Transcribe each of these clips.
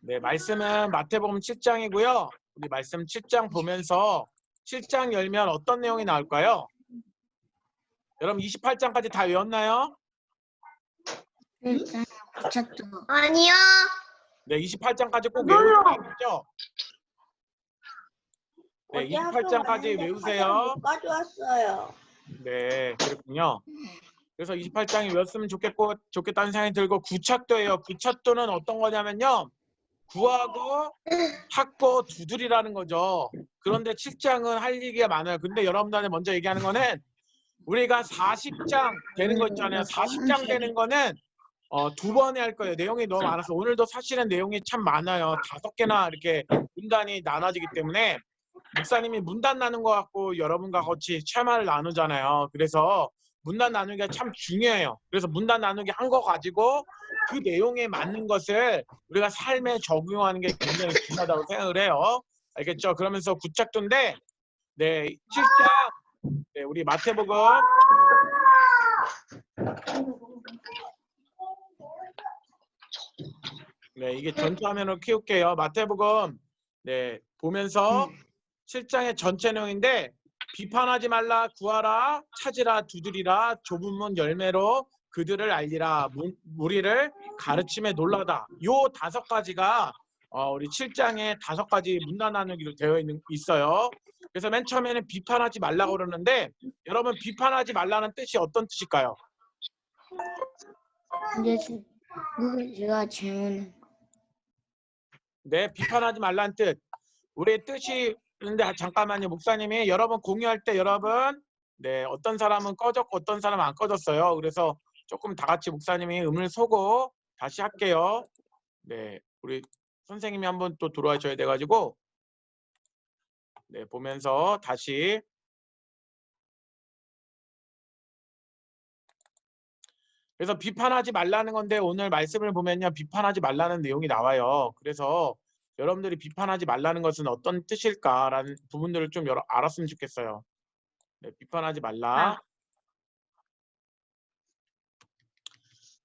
네, 말씀은 마태복음 7장이고요. 우리 말씀 7장 보면서 7장 열면 어떤 내용이 나올까요? 여러분 28장까지 다 외웠나요? 붙였죠. 아니요. 네, 28장까지 꼭 저도요. 외우시죠. 네, 28장까지 외우세요. 못 가져왔어요. 네, 그렇군요. 그래서 28장이 외웠으면 좋겠고 좋겠다는 생각이 들고 구착도예요. 구착도는 어떤 거냐면요. 구하고 찾고 두드리라는 거죠. 그런데 7장은 할 얘기가 많아요. 근데 여러분들한테 먼저 얘기하는 거는 우리가 40장 되는 거 있잖아요. 40장 되는 거는 어, 두 번에 할 거예요. 내용이 너무 많아서 오늘도 사실은 내용이 참 많아요. 다섯 개나 이렇게 문단이 나눠지기 때문에 목사님이 문단 나눈 것 같고 여러분과 같이 체마를 나누잖아요. 그래서 문단 나누기가 참 중요해요. 그래서 문단 나누기 한 거 가지고 그 내용에 맞는 것을 우리가 삶에 적용하는 게 굉장히 중요하다고 생각을 해요. 알겠죠? 그러면서 구착도인데 네, 7장 네, 우리 마태복음 네, 이게 전체 화면으로 키울게요. 마태복음 네, 보면서 7장의 전체 내용인데 비판하지 말라 구하라 찾으라 두드리라 좁은 문 열매로 그들을 알리라 무- 무리를 가르침에 놀라다 요 다섯 가지가 어, 우리 7장에 다섯 가지 문단 나누기로 되어 있는 있어요. 그래서 맨 처음에는 비판하지 말라고 그러는데 여러분 비판하지 말라는 뜻이 어떤 뜻일까요? 근데 제가 질문 네, 비판하지 말라는 뜻. 우리의 뜻이 근데 잠깐만요, 목사님이 여러분 공유할 때 여러분 네 어떤 사람은 꺼졌고 어떤 사람은 안 꺼졌어요. 그래서 조금 다 같이 목사님이 음을 쏘고 다시 할게요. 네, 우리 선생님이 한번 또 들어와줘야 돼가지고 네 보면서 다시 그래서 비판하지 말라는 건데 오늘 말씀을 보면요 비판하지 말라는 내용이 나와요. 그래서 여러분들이 비판하지 말라는 것은 어떤 뜻일까라는 부분들을 좀 여러, 알았으면 좋겠어요. 네, 비판하지 말라.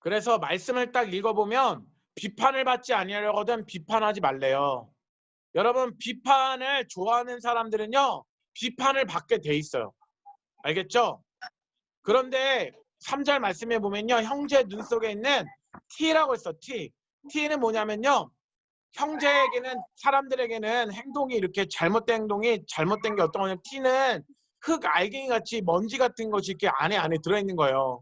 그래서 말씀을 딱 읽어보면 비판을 받지 아니하려거든 비판하지 말래요. 여러분 비판을 좋아하는 사람들은요 비판을 받게 돼 있어요. 알겠죠? 그런데 3절 말씀에 보면요 형제 눈 속에 있는 T라고 했어 T. T는 뭐냐면요 형제에게는 사람들에게는 행동이 이렇게 잘못된 행동이 잘못된 게 어떤 거냐면 T는 흙 알갱이 같이 먼지 같은 것이 이렇게 안에 안에 들어있는 거예요.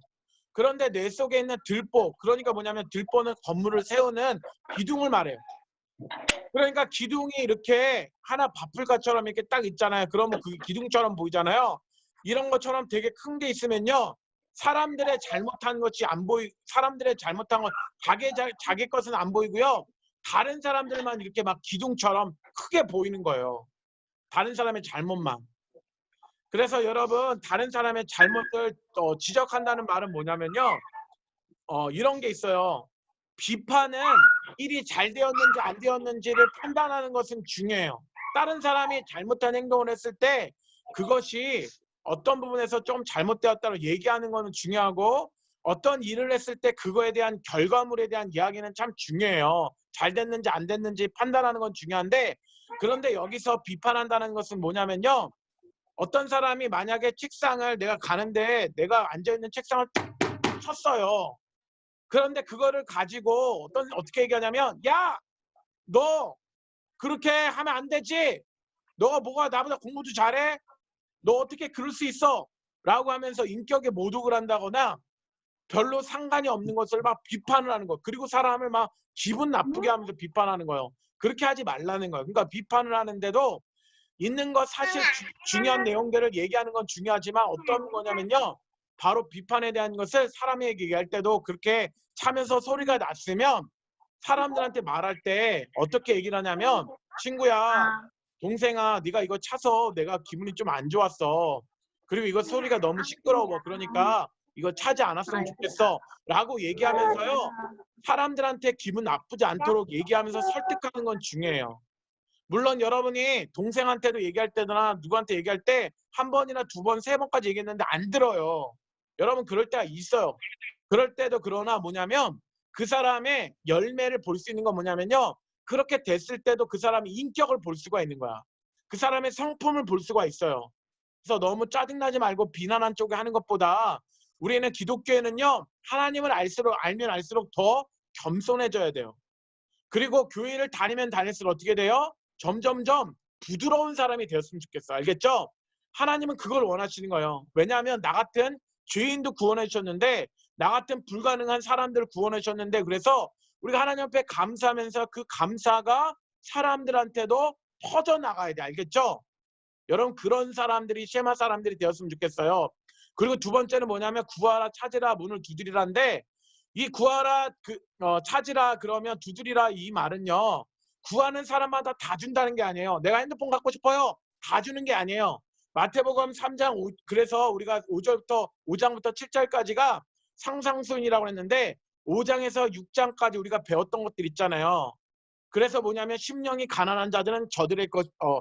그런데 뇌 속에 있는 들보 그러니까 뭐냐면 들보는 건물을 세우는 기둥을 말해요. 그러니까 기둥이 이렇게 하나 바풀가처럼 이렇게 딱 있잖아요. 그러면 그 기둥처럼 보이잖아요. 이런 것처럼 되게 큰 게 있으면요. 사람들의 잘못한 것이 안 보이 사람들의 잘못한 것 자기 자, 자기 것은 안 보이고요. 다른 사람들만 이렇게 막 기둥처럼 크게 보이는 거예요. 다른 사람의 잘못만. 그래서 여러분 다른 사람의 잘못을 어, 지적한다는 말은 뭐냐면요. 어, 이런 게 있어요. 비판은 일이 잘 되었는지 안 되었는지를 판단하는 것은 중요해요. 다른 사람이 잘못한 행동을 했을 때 그것이 어떤 부분에서 좀 잘못되었다고 얘기하는 것은 중요하고 어떤 일을 했을 때 그거에 대한 결과물에 대한 이야기는 참 중요해요. 잘 됐는지 안 됐는지 판단하는 건 중요한데 그런데 여기서 비판한다는 것은 뭐냐면요. 어떤 사람이 만약에 책상을 내가 가는데 내가 앉아있는 책상을 툭 쳤어요. 그런데 그거를 가지고 어떤 어떻게 얘기하냐면 야 너 그렇게 하면 안 되지. 너가 뭐가 나보다 공부도 잘해? 너 어떻게 그럴 수 있어? 라고 하면서 인격에 모독을 한다거나 별로 상관이 없는 것을 막 비판을 하는 거. 그리고 사람을 막 기분 나쁘게 하면서 비판하는 거예요. 그렇게 하지 말라는 거예요. 그러니까 비판을 하는데도 있는 것 사실 주- 중요한 내용들을 얘기하는 건 중요하지만 어떤 거냐면요. 바로 비판에 대한 것을 사람에게 얘기할 때도 그렇게 차면서 소리가 났으면 사람들한테 말할 때 어떻게 얘기를 하냐면 친구야 동생아 네가 이거 차서 내가 기분이 좀 안 좋았어 그리고 이거 소리가 너무 시끄러워 그러니까 이거 차지 않았으면 좋겠어 라고 얘기하면서요 사람들한테 기분 나쁘지 않도록 얘기하면서 설득하는 건 중요해요 물론 여러분이 동생한테도 얘기할 때나 누구한테 얘기할 때 한 번이나 두 번, 세 번까지 얘기했는데 안 들어요. 여러분 그럴 때가 있어요. 그럴 때도 그러나 뭐냐면 그 사람의 열매를 볼 수 있는 건 뭐냐면요. 그렇게 됐을 때도 그 사람의 인격을 볼 수가 있는 거야. 그 사람의 성품을 볼 수가 있어요. 그래서 너무 짜증나지 말고 비난한 쪽에 하는 것보다 우리는 기독교에는요. 하나님을 알수록 알면 알수록 더 겸손해져야 돼요. 그리고 교회를 다니면 다닐수록 어떻게 돼요? 점점점 부드러운 사람이 되었으면 좋겠어. 알겠죠? 하나님은 그걸 원하시는 거예요. 왜냐하면 나 같은 죄인도 구원해 주셨는데 나 같은 불가능한 사람들을 구원해 주셨는데 그래서 우리가 하나님 앞에 감사하면서 그 감사가 사람들한테도 퍼져 나가야 돼. 알겠죠? 여러분 그런 사람들이 쉐마 사람들이 되었으면 좋겠어요. 그리고 두 번째는 뭐냐면 구하라 찾으라 문을 두드리라인데 이 구하라 그 어, 찾으라 그러면 두드리라 이 말은요. 구하는 사람마다 다 준다는 게 아니에요. 내가 핸드폰 갖고 싶어요. 다 주는 게 아니에요. 마태복음 3장 5, 그래서 우리가 5절부터 5장부터 7절까지가 상상순이라고 했는데 5장에서 6장까지 우리가 배웠던 것들 있잖아요. 그래서 뭐냐면 심령이 가난한 자들은 저들의 것 어,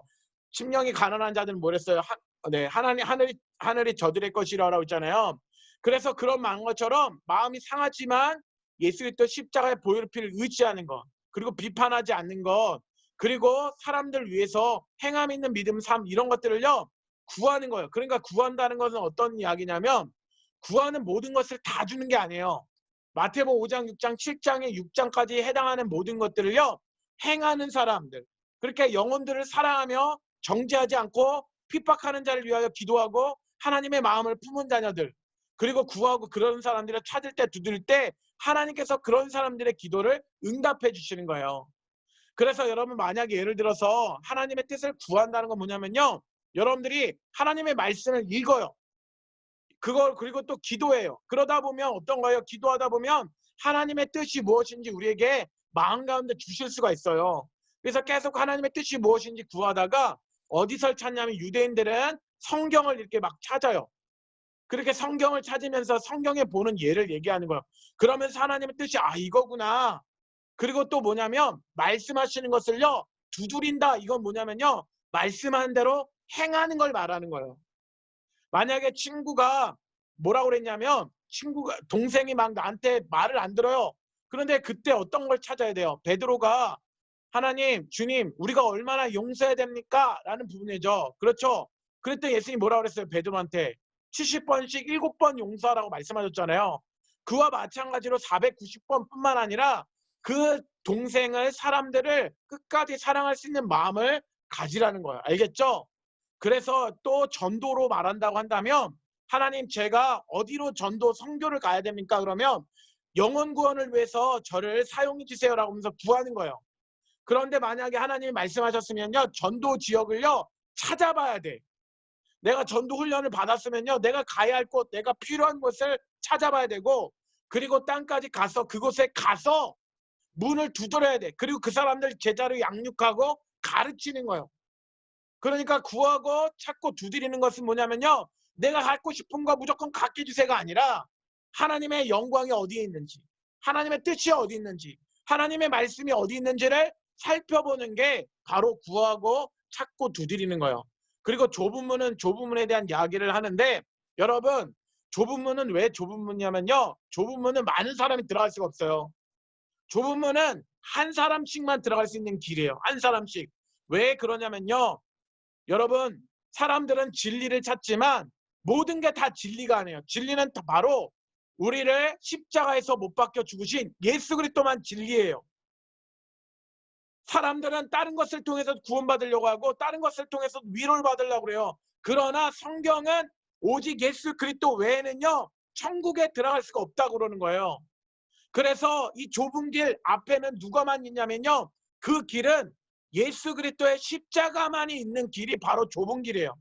심령이 가난한 자들은 뭐랬어요? 하, 네, 하나님 하늘이 하늘이 저들의 것이라고 했잖아요. 그래서 그런 말한 것처럼 마음이 상하지만 예수 그리스도 십자가의 보혈 피를 의지하는 것 그리고 비판하지 않는 것 그리고 사람들 위해서 행함 있는 믿음 삶 이런 것들을요 구하는 거예요. 그러니까 구한다는 것은 어떤 이야기냐면 구하는 모든 것을 다 주는 게 아니에요. 마태복음 5장, 6장, 7장에 6장까지 해당하는 모든 것들을요 행하는 사람들 그렇게 영혼들을 사랑하며 정죄하지 않고 핍박하는 자를 위하여 기도하고 하나님의 마음을 품은 자녀들 그리고 구하고 그런 사람들을 찾을 때 두드릴 때 하나님께서 그런 사람들의 기도를 응답해 주시는 거예요. 그래서 여러분 만약에 예를 들어서 하나님의 뜻을 구한다는 건 뭐냐면요. 여러분들이 하나님의 말씀을 읽어요. 그걸 그리고 또 기도해요. 그러다 보면 어떤 거예요? 기도하다 보면 하나님의 뜻이 무엇인지 우리에게 마음 가운데 주실 수가 있어요. 그래서 계속 하나님의 뜻이 무엇인지 구하다가 어디서 찾냐면 유대인들은 성경을 이렇게 막 찾아요. 그렇게 성경을 찾으면서 성경에 보는 예를 얘기하는 거예요. 그러면서 하나님의 뜻이 아 이거구나. 그리고 또 뭐냐면 말씀하시는 것을요 두드린다. 이건 뭐냐면요 말씀하는 대로 행하는 걸 말하는 거예요. 만약에 친구가 뭐라고 그랬냐면 친구가 동생이 막 나한테 말을 안 들어요. 그런데 그때 어떤 걸 찾아야 돼요? 베드로가 하나님, 주님, 우리가 얼마나 용서해야 됩니까? 라는 부분이죠. 그렇죠? 그랬더니 예수님이 뭐라고 그랬어요? 베드로한테 70번씩 7번 용서하라고 말씀하셨잖아요. 그와 마찬가지로 490번 뿐만 아니라 그 동생을 사람들을 끝까지 사랑할 수 있는 마음을 가지라는 거예요. 알겠죠? 그래서 또 전도로 말한다고 한다면 하나님 제가 어디로 전도 성교를 가야 됩니까? 그러면 영혼 구원을 위해서 저를 사용해 주세요라고 하면서 구하는 거예요. 그런데 만약에 하나님이 말씀하셨으면요. 전도 지역을요. 찾아봐야 돼. 내가 전도 훈련을 받았으면요. 내가 가야 할 곳, 내가 필요한 곳을 찾아봐야 되고 그리고 땅까지 가서 그곳에 가서 문을 두드려야 돼. 그리고 그 사람들 제자로 양육하고 가르치는 거예요. 그러니까 구하고 찾고 두드리는 것은 뭐냐면요. 내가 갖고 싶은 거 무조건 갖게 주세가 아니라 하나님의 영광이 어디에 있는지, 하나님의 뜻이 어디 있는지, 하나님의 말씀이 어디 있는지를 살펴보는 게 바로 구하고 찾고 두드리는 거예요. 그리고 좁은 문은 좁은 문에 대한 이야기를 하는데 여러분 좁은 문은 왜 좁은 문이냐면요. 좁은 문은 많은 사람이 들어갈 수가 없어요. 좁은 문은 한 사람씩만 들어갈 수 있는 길이에요. 한 사람씩. 왜 그러냐면요. 여러분 사람들은 진리를 찾지만 모든 게 다 진리가 아니에요. 진리는 다 바로 우리를 십자가에서 못 박혀 죽으신 예수 그리스도만 진리예요. 사람들은 다른 것을 통해서 구원받으려고 하고 다른 것을 통해서 위로를 받으려고 그래요. 그러나 성경은 오직 예수 그리스도 외에는요. 천국에 들어갈 수가 없다고 그러는 거예요. 그래서 이 좁은 길 앞에는 누가만 있냐면요. 그 길은 예수 그리스도의 십자가만이 있는 길이 바로 좁은 길이에요.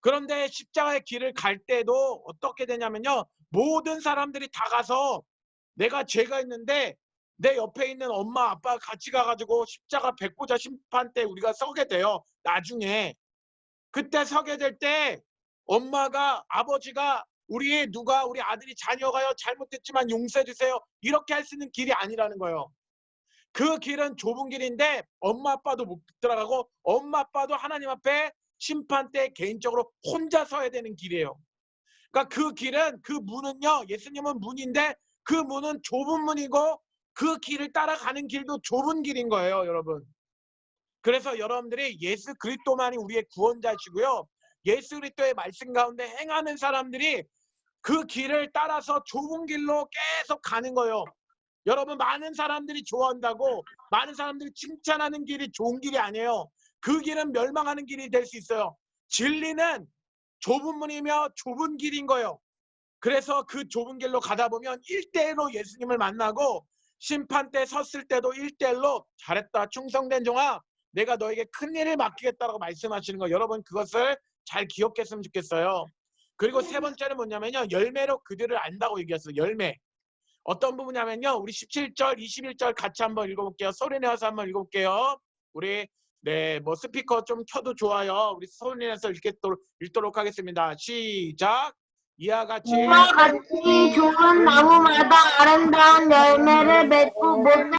그런데 십자가의 길을 갈 때도 어떻게 되냐면요. 모든 사람들이 다 가서 내가 죄가 있는데 내 옆에 있는 엄마 아빠 같이 가가지고 십자가 백보자 심판 때 우리가 서게 돼요. 나중에 그때 서게 될 때 엄마가 아버지가 우리 누가 우리 아들이 자녀가요 잘못했지만 용서해 주세요 이렇게 할 수 있는 길이 아니라는 거예요. 그 길은 좁은 길인데 엄마 아빠도 못 들어가고 엄마 아빠도 하나님 앞에 심판 때 개인적으로 혼자 서야 되는 길이에요. 그러니까 그 길은 그 문은요 예수님은 문인데 그 문은 좁은 문이고 그 길을 따라가는 길도 좁은 길인 거예요, 여러분. 그래서 여러분들이 예수 그리스도만이 우리의 구원자시고요. 예수 그리스도의 말씀 가운데 행하는 사람들이 그 길을 따라서 좁은 길로 계속 가는 거예요. 여러분 많은 사람들이 좋아한다고 많은 사람들이 칭찬하는 길이 좋은 길이 아니에요. 그 길은 멸망하는 길이 될 수 있어요. 진리는 좁은 문이며 좁은 길인 거예요. 그래서 그 좁은 길로 가다 보면 일대일로 예수님을 만나고 심판 때 섰을 때도 일대일로 잘했다 충성된 종아 내가 너에게 큰 일을 맡기겠다라고 말씀하시는 거 여러분 그것을 잘 기억했으면 좋겠어요. 그리고 세 번째는 뭐냐면요. 열매로 그들을 안다고 얘기했어요. 열매. 어떤 부분이냐면요. 우리 17절, 21절 같이 한번 읽어볼게요. 소리 내어서 한번 읽어볼게요. 우리 네, 뭐 스피커 좀 켜도 좋아요. 우리 소리 내서 읽도록, 읽도록 하겠습니다. 시작. 이와 같이 이와 같이 좋은 나무마다 아름다운 열매를 맺고 못된